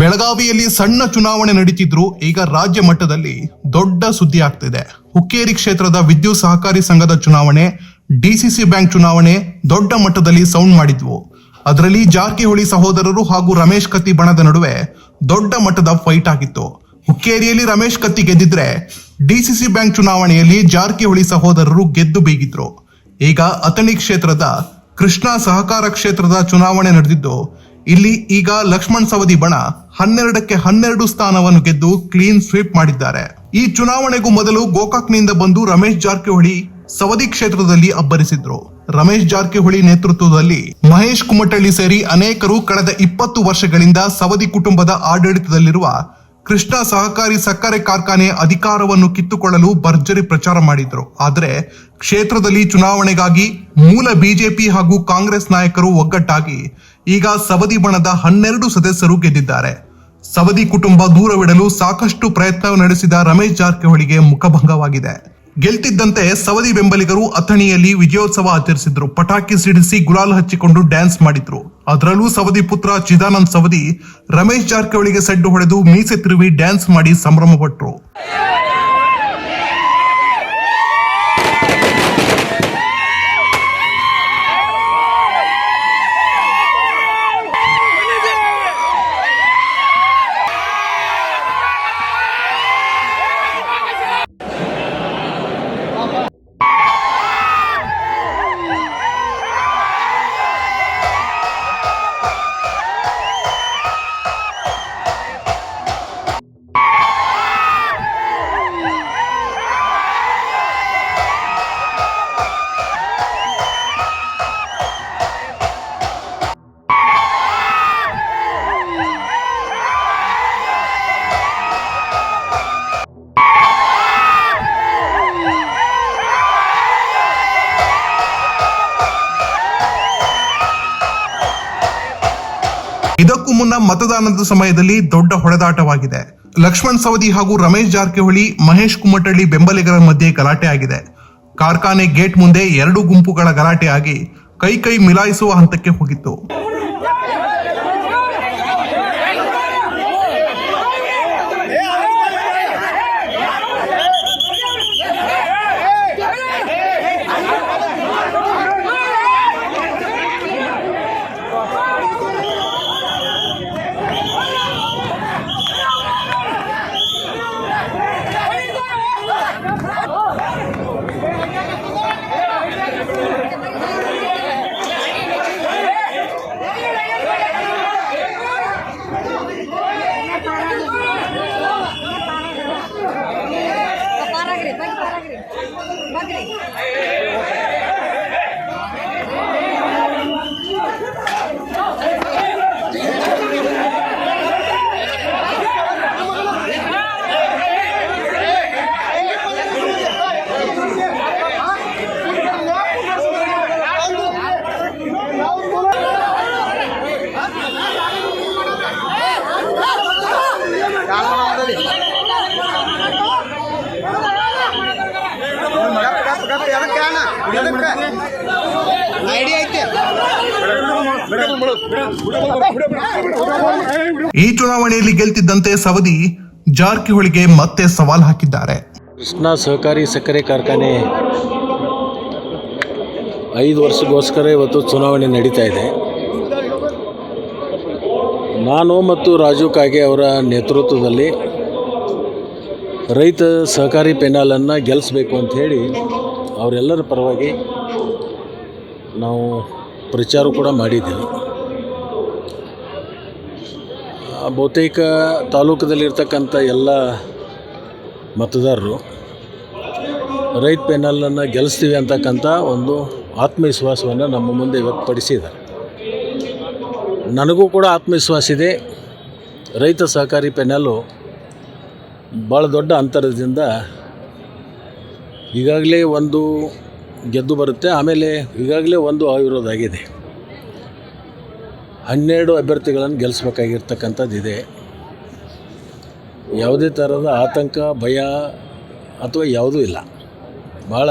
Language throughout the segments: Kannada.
ಬೆಳಗಾವಿಯಲ್ಲಿ ಸಣ್ಣ ಚುನಾವಣೆ ನಡೀತಿದ್ರು ಈಗ ರಾಜ್ಯ ಮಟ್ಟದಲ್ಲಿ ದೊಡ್ಡ ಸುದ್ದಿ ಆಗ್ತಿದೆ. ಹುಕ್ಕೇರಿ ಕ್ಷೇತ್ರದ ವಿದ್ಯುತ್ ಸಹಕಾರಿ ಸಂಘದ ಚುನಾವಣೆ, ಡಿಸಿಸಿ ಬ್ಯಾಂಕ್ ಚುನಾವಣೆ ದೊಡ್ಡ ಮಟ್ಟದಲ್ಲಿ ಸೌಂಡ್ ಮಾಡಿದ್ವು. ಅದರಲ್ಲಿ ಜಾರಕಿಹೊಳಿ ಸಹೋದರರು ಹಾಗೂ ರಮೇಶ್ ಕತ್ತಿ ಬಣದ ನಡುವೆ ದೊಡ್ಡ ಮಟ್ಟದ ಫೈಟ್ ಆಗಿತ್ತು. ಹುಕ್ಕೇರಿಯಲ್ಲಿ ರಮೇಶ್ ಕತ್ತಿ ಗೆದ್ದಿದ್ರೆ ಡಿಸಿಸಿ ಬ್ಯಾಂಕ್ ಚುನಾವಣೆಯಲ್ಲಿ ಜಾರಕಿಹೊಳಿ ಸಹೋದರರು ಗೆದ್ದು ಬೀಗಿದ್ರು. ಈಗ ಅಥಣಿ ಕ್ಷೇತ್ರದ ಕೃಷ್ಣಾ ಸಹಕಾರ ಕ್ಷೇತ್ರದ ಚುನಾವಣೆ ನಡೆದಿದ್ದು ಇಲ್ಲಿ ಈಗ ಲಕ್ಷ್ಮಣ್ ಸವದಿ ಬಣ ಹನ್ನೆರಡಕ್ಕೆ ಹನ್ನೆರಡು ಸ್ಥಾನವನ್ನು ಗೆದ್ದು ಕ್ಲೀನ್ ಸ್ವೀಪ್ ಮಾಡಿದ್ದಾರೆ. ಈ ಚುನಾವಣೆಗೂ ಮೊದಲು ಗೋಕಾಕ್ನಿಂದ ಬಂದು ರಮೇಶ್ ಜಾರಕಿಹೊಳಿ ಸವದಿ ಕ್ಷೇತ್ರದಲ್ಲಿ ಅಬ್ಬರಿಸಿದ್ರು. ರಮೇಶ್ ಜಾರಕಿಹೊಳಿ ನೇತೃತ್ವದಲ್ಲಿ ಮಹೇಶ್ ಕುಮಟಳ್ಳಿ ಸೇರಿ ಅನೇಕರು ಕಳೆದ ಇಪ್ಪತ್ತು ವರ್ಷಗಳಿಂದ ಸವದಿ ಕುಟುಂಬದ ಆಡಳಿತದಲ್ಲಿರುವ ಕೃಷ್ಣ ಸಹಕಾರಿ ಸಕ್ಕರೆ ಕಾರ್ಖಾನೆ ಅಧಿಕಾರವನ್ನು ಕಿತ್ತುಕೊಳ್ಳಲು ಭರ್ಜರಿ ಪ್ರಚಾರ ಮಾಡಿದ್ರು. ಆದರೆ ಕ್ಷೇತ್ರದಲ್ಲಿ ಚುನಾವಣೆಗಾಗಿ ಮೂಲ ಬಿಜೆಪಿ ಹಾಗೂ ಕಾಂಗ್ರೆಸ್ ನಾಯಕರು ಒಗ್ಗಟ್ಟಾಗಿ ಈಗ ಸವದಿ ಬಣದ ಹನ್ನೆರಡು ಸದಸ್ಯರು ಗೆದ್ದಿದ್ದಾರೆ. ಸವದಿ ಕುಟುಂಬ ದೂರವಿಡಲು ಸಾಕಷ್ಟು ಪ್ರಯತ್ನ ನಡೆಸಿದ ರಮೇಶ್ ಜಾರಕಿಹೊಳಿಗೆ ಮುಖಭಂಗವಾಗಿದೆ. ಗೆಲ್ತಿದ್ದಂತೆ ಸವದಿ ಬೆಂಬಲಿಗರು ಅಥಣಿಯಲ್ಲಿ ವಿಜಯೋತ್ಸವ ಆಚರಿಸಿದ್ರು. ಪಟಾಕಿ ಸಿಡಿಸಿ ಗುಲಾಲ್ ಹಚ್ಚಿಕೊಂಡು ಡ್ಯಾನ್ಸ್ ಮಾಡಿದ್ರು. ಅದರಲ್ಲೂ ಸವದಿ ಪುತ್ರ ಚಿದಾನಂದ್ ಸವದಿ ರಮೇಶ್ ಜಾರಕಿಹೊಳಿಗೆ ಸೆಡ್ಡು ಹೊಡೆದು ಮೀಸೆ ತಿರುವಿ ಡ್ಯಾನ್ಸ್ ಮಾಡಿ ಸಂಭ್ರಮ ಇದಕ್ಕೂ ಮುನ್ನ ಮತದಾನದ ಸಮಯದಲ್ಲಿ ದೊಡ್ಡ ಹೊಡೆದಾಟವಾಗಿದೆ. ಲಕ್ಷ್ಮಣ್ ಸವದಿ ಹಾಗೂ ರಮೇಶ್ ಜಾರಕಿಹೊಳಿ, ಮಹೇಶ್ ಕುಮಟಳ್ಳಿ ಬೆಂಬಲಿಗರ ಮಧ್ಯೆ ಗಲಾಟೆ ಆಗಿದೆ. ಕಾರ್ಖಾನೆ ಗೇಟ್ ಮುಂದೆ ಎರಡು ಗುಂಪುಗಳ ಗಲಾಟೆ ಆಗಿ ಕೈ ಕೈ ಮಿಲಾಯಿಸುವ ಹಂತಕ್ಕೆ ಹೋಗಿತ್ತು. ಈ ಚುನಾವಣೆಯಲ್ಲಿ ಗೆಲ್ತಿದ್ದಂತೆ ಸವದಿ ಜಾರಕಿಹೊಳಿಗೆ ಮತ್ತೆ ಸವಾಲ್ ಹಾಕಿದ್ದಾರೆ. ಕೃಷ್ಣ ಸಹಕಾರಿ ಸಕ್ಕರೆ ಕಾರ್ಖಾನೆ ಐದು ವರ್ಷಕ್ಕೋಸ್ಕರ ಇವತ್ತು ಚುನಾವಣೆ ನಡೀತಾ ಇದೆ. ನಾನು ಮತ್ತು ರಾಜು ಕಾಗೆ ಅವರ ನೇತೃತ್ವದಲ್ಲಿ ರೈತ ಸಹಕಾರಿ ಪೆನಾಲನ್ನು ಗೆಲ್ಲಿಸ್ಬೇಕು ಅಂತ ಹೇಳಿ ಅವರೆಲ್ಲರ ಪರವಾಗಿ ನಾವು ಪ್ರಚಾರ ಕೂಡ ಮಾಡಿದ್ದೆವು ಆ, ಬಹುತೇಕ ತಾಲೂಕದಲ್ಲಿರ್ತಕ್ಕಂಥ ಎಲ್ಲ ಮತದಾರರು ರೈತ ಪೆನಲನ್ನು ಗೆಲ್ಲಿಸ್ತೀವಿ ಅಂತಕ್ಕಂಥ ಒಂದು ಆತ್ಮವಿಶ್ವಾಸವನ್ನು ನಮ್ಮ ಮುಂದೆ ವ್ಯಕ್ತಪಡಿಸಿದ್ದಾರೆ. ನನಗೂ ಕೂಡ ಆತ್ಮವಿಶ್ವಾಸ ಇದೆ. ರೈತ ಸಹಕಾರಿ ಪೆನಲು ಭಾಳ ದೊಡ್ಡ ಅಂತರದಿಂದ ಈಗಾಗಲೇ ಒಂದು ಗೆದ್ದು ಬರುತ್ತೆ. ಆಮೇಲೆ ಈಗಾಗಲೇ ಒಂದು ಆಗಿರೋದಾಗಿದೆ ಹನ್ನೆರಡು ಅಭ್ಯರ್ಥಿಗಳನ್ನು ಗೆಲ್ಲಿಸ್ಬೇಕಾಗಿರ್ತಕ್ಕಂಥದ್ದು ಇದೆ. ಯಾವುದೇ ಥರದ ಆತಂಕ, ಭಯ ಅಥವಾ ಯಾವುದೂ ಇಲ್ಲ. ಭಾಳ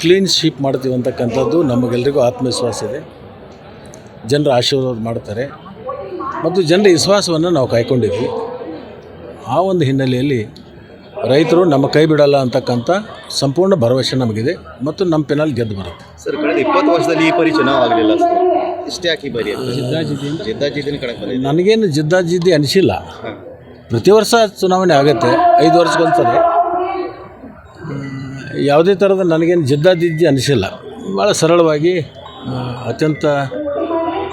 ಕ್ಲೀನ್ ಶೀಪ್ ಮಾಡ್ತೀವಿ ಅಂತಕ್ಕಂಥದ್ದು ನಮಗೆಲ್ರಿಗೂ ಆತ್ಮವಿಶ್ವಾಸ ಇದೆ. ಜನರ ಆಶೀರ್ವಾದ ಮಾಡ್ತಾರೆ. ಮತ್ತು ಜನರ ವಿಶ್ವಾಸವನ್ನು ನಾವು ಕಾಯ್ಕೊಂಡಿದ್ವಿ. ಆ ಒಂದು ಹಿನ್ನೆಲೆಯಲ್ಲಿ ರೈತರು ನಮ್ಮ ಕೈ ಬಿಡಲ್ಲ ಅಂತಕ್ಕಂಥ ಸಂಪೂರ್ಣ ಭರವಸೆ ನಮಗಿದೆ ಮತ್ತು ನಮ್ಮ ಪೆನಲ್ ಗೆದ್ದು ಬರುತ್ತೆ. ಸರ್ ಕಳೆದ ಇಪ್ಪತ್ತು ವರ್ಷದಲ್ಲಿ ಈ ಪರಿ ಚುನಾವ್ ಆಗಲಿಲ್ಲ ಸರ್ ಇಷ್ಟೇ ಯಾಕೆ ಬರಿ ಜಿದ್ದಾಜಿದ್ದಿನ ಕಡೆ ನನಗೇನು ಜಿದ್ದಾಜಿದ್ದಿ ಅನಿಸಿಲ್ಲ. ಪ್ರತಿ ವರ್ಷ ಚುನಾವಣೆ ಆಗುತ್ತೆ ಐದು ವರ್ಷಕ್ಕೊಂದ್ಸರಿ. ಯಾವುದೇ ಥರದ ನನಗೇನು ಜಿದ್ದಾಜಿದ್ದಿ ಅನಿಸಿಲ್ಲ. ಭಾಳ ಸರಳವಾಗಿ ಅತ್ಯಂತ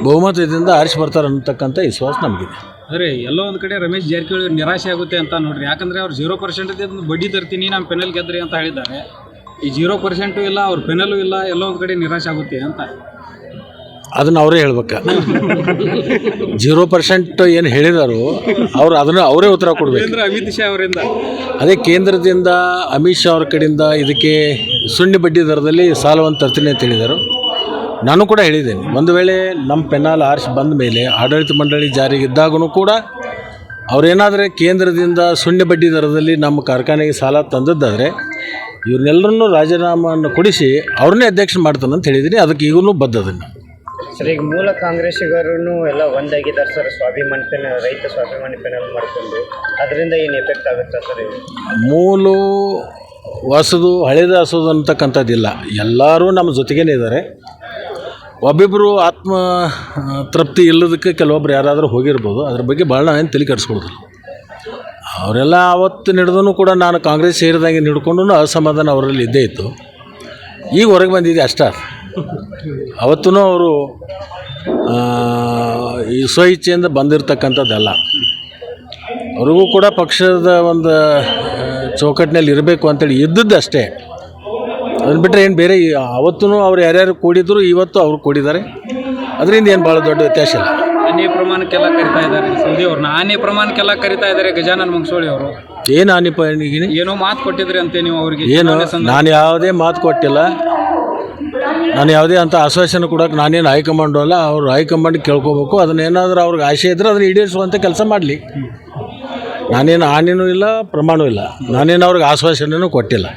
ಬಹುಮತದಿಂದ ಆರಿಸಿ ಬರ್ತಾರೆ ಅನ್ನತಕ್ಕಂಥ ವಿಶ್ವಾಸ ನಮಗಿದೆ. ಅರೆ ಎಲ್ಲೋ ಒಂದು ಕಡೆ ರಮೇಶ್ ಜಾರಕಿಹೊಳಿ ಅವರು ನಿರಾಶೆ ಆಗುತ್ತೆ ಅಂತ ನೋಡ್ರಿ. ಯಾಕಂದ್ರೆ ಅವ್ರು ಜೀರೋ ಪರ್ಸೆಂಟ್ ಬಡ್ಡಿ ತರ್ತೀನಿ ನಾನು ಪೆನಲ್ ಗೆದ್ರಿ ಅಂತ ಹೇಳಿದ್ದಾರೆ. ಈ ಜೀರೋ ಪರ್ಸೆಂಟು ಇಲ್ಲ ಅವ್ರ ಪೆನಲು ಇಲ್ಲ ಎಲ್ಲೋ ಒಂದು ಕಡೆ ನಿರಾಶೆ ಆಗುತ್ತೆ ಅಂತ. ಅದನ್ನು ಅವರೇ ಹೇಳ್ಬೇಕು. ಜೀರೋ ಪರ್ಸೆಂಟ್ ಏನು ಹೇಳಿದಾರೋ ಅವ್ರು ಅದನ್ನು ಅವರೇ ಉತ್ತರ ಕೊಡಬೇಕು. ಅಮಿತ್ ಶಾ ಅವರಿಂದ. ಅದೇ ಕೇಂದ್ರದಿಂದ ಅಮಿತ್ ಶಾ ಅವ್ರ ಕಡೆಯಿಂದ ಇದಕ್ಕೆ ಸುಣ್ಣಿ ಬಡ್ಡಿ ದರದಲ್ಲಿ ಸಾಲವನ್ನು ತರ್ತೀನಿ ಅಂತ ಹೇಳಿದರು. ನಾನು ಕೂಡ ಹೇಳಿದ್ದೇನೆ. ಒಂದು ವೇಳೆ ನಮ್ಮ ಪೆನಾಲ್ ಆರ್ಸ್ ಬಂದ ಮೇಲೆ ಆಡಳಿತ ಮಂಡಳಿ ಜಾರಿಗಿದ್ದಾಗೂ ಕೂಡ ಅವರೇನಾದರೆ ಕೇಂದ್ರದಿಂದ ಶೂನ್ಯ ಬಡ್ಡಿ ದರದಲ್ಲಿ ನಮ್ಮ ಕಾರ್ಖಾನೆಗೆ ಸಾಲ ತಂದದ್ದಾದರೆ ಇವ್ರನ್ನೆಲ್ಲರನ್ನೂ ರಾಜೀನಾಮೆಯನ್ನು ಕೊಡಿಸಿ ಅವ್ರನ್ನೇ ಅಧ್ಯಕ್ಷ ಮಾಡ್ತಾನೆ ಅಂತ ಹೇಳಿದ್ದೀನಿ. ಅದಕ್ಕೆ ಈಗಲೂ ಬದ್ಧದನ್ನು. ಸರ್ ಈಗ ಮೂಲ ಕಾಂಗ್ರೆಸ್ಸಿಗರು ಎಲ್ಲ ಒಂದಾಗಿದ್ದಾರೆ ಸರ್. ಸ್ವಾಭಿಮಾನಿ ಪೆನ ರೈತ ಸ್ವಾಭಿಮಾನಿ ಪೆನಲ್ ಮಾಡಿಕೊಂಡು. ಅದರಿಂದ ಏನು ಎಫೆಕ್ಟ್ ಆಗುತ್ತಾ ಸರ್? ಮೂಲು ಹೊಸದು ಹಳೇದು ಹಸೋದು ಅಂತಕ್ಕಂಥದ್ದಿಲ್ಲ ಎಲ್ಲರೂ ನಮ್ಮ ಜೊತೆಗೇನೆ ಇದ್ದಾರೆ. ಒಬ್ಬಿಬ್ಬರು ಆತ್ಮ ತೃಪ್ತಿ ಇಲ್ಲದಕ್ಕೆ ಕೆಲವೊಬ್ರು ಯಾರಾದರೂ ಹೋಗಿರ್ಬೋದು. ಅದ್ರ ಬಗ್ಗೆ ಭಾಳ ನಾವೇನು ತಲೆ ಕೆಡಿಸ್ಕೊಡೋದಿಲ್ಲ ಅವರೆಲ್ಲ ಆವತ್ತು ನಡೆದೂ ಕೂಡ ನಾನು ಕಾಂಗ್ರೆಸ್ ಸೇರಿದಂಗೆ ಹಿಡ್ಕೊಂಡು ಅಸಮಾಧಾನ ಅವರಲ್ಲಿ ಇದ್ದೇ ಇತ್ತು. ಈಗ ಹೊರಗೆ ಬಂದಿದೆ ಅಷ್ಟೇ. ಅವತ್ತೂ ಅವರು ಈ ಸ್ವಇಚ್ಛೆಯಿಂದ ಬಂದಿರತಕ್ಕಂಥದ್ದಲ್ಲ. ಅವ್ರಿಗೂ ಕೂಡ ಪಕ್ಷದ ಒಂದು ಚೌಕಟ್ಟಿನಲ್ಲಿ ಇರಬೇಕು ಅಂತೇಳಿ ಇದ್ದದ್ದು ಅಷ್ಟೇ ಅದನ್ನು ಬಿಟ್ಟರೆ ಏನು ಬೇರೆ ಅವತ್ತೂ ಅವ್ರು ಯಾರ್ಯಾರು ಕೂಡಿದ್ರು ಇವತ್ತು ಅವರು ಕೂಡಿದ್ದಾರೆ. ಅದರಿಂದ ಏನು ಭಾಳ ದೊಡ್ಡ ವ್ಯತ್ಯಾಸ ಇಲ್ಲ. ಆನೆ ಪ್ರಮಾಣಕ್ಕೆಲ್ಲ ಕರಿತಾ ಇದ್ದಾರೆ ಸೌದಿ ಅವ್ರನ್ನ. ಆನೆ ಪ್ರಮಾಣಕ್ಕೆಲ್ಲ ಕರಿತಾ ಇದ್ದಾರೆ ಗಜಾನನ್ ಮಂಗಸೋಳಿ ಅವರು. ಏನು ಹಾನಿಪಾನಿಗಿನಿ ಏನೋ ಮಾತು ಕೊಟ್ಟಿದ್ರಿ ಅಂತ ನೀವು ಅವರಿಗೆ. ಏನು? ನಾನು ಯಾವುದೇ ಮಾತು ಕೊಟ್ಟಿಲ್ಲ. ನಾನು ಯಾವುದೇ ಅಂತ ಆಶ್ವಾಸನೆ ಕೊಡೋಕೆ ನಾನೇನು ಹೈಕಮಾಂಡು ಅಲ್ಲ ಅವ್ರು ಹೈಕಮಾಂಡ್ ಕೇಳ್ಕೊಬೇಕು. ಅದನ್ನೇನಾದ್ರೂ ಅವ್ರಿಗೆ ಆಸೆ ಇದ್ದರೆ ಅದನ್ನ ಈಡೇರಿಸುವಂಥ ಕೆಲಸ ಮಾಡಲಿ. ನಾನೇನು ಹಾನಿನೂ ಇಲ್ಲ ಪ್ರಮಾಣವೂ ಇಲ್ಲ. ನಾನೇನು ಅವ್ರಿಗೆ ಆಶ್ವಾಸನೆಯೂ ಕೊಟ್ಟಿಲ್ಲ.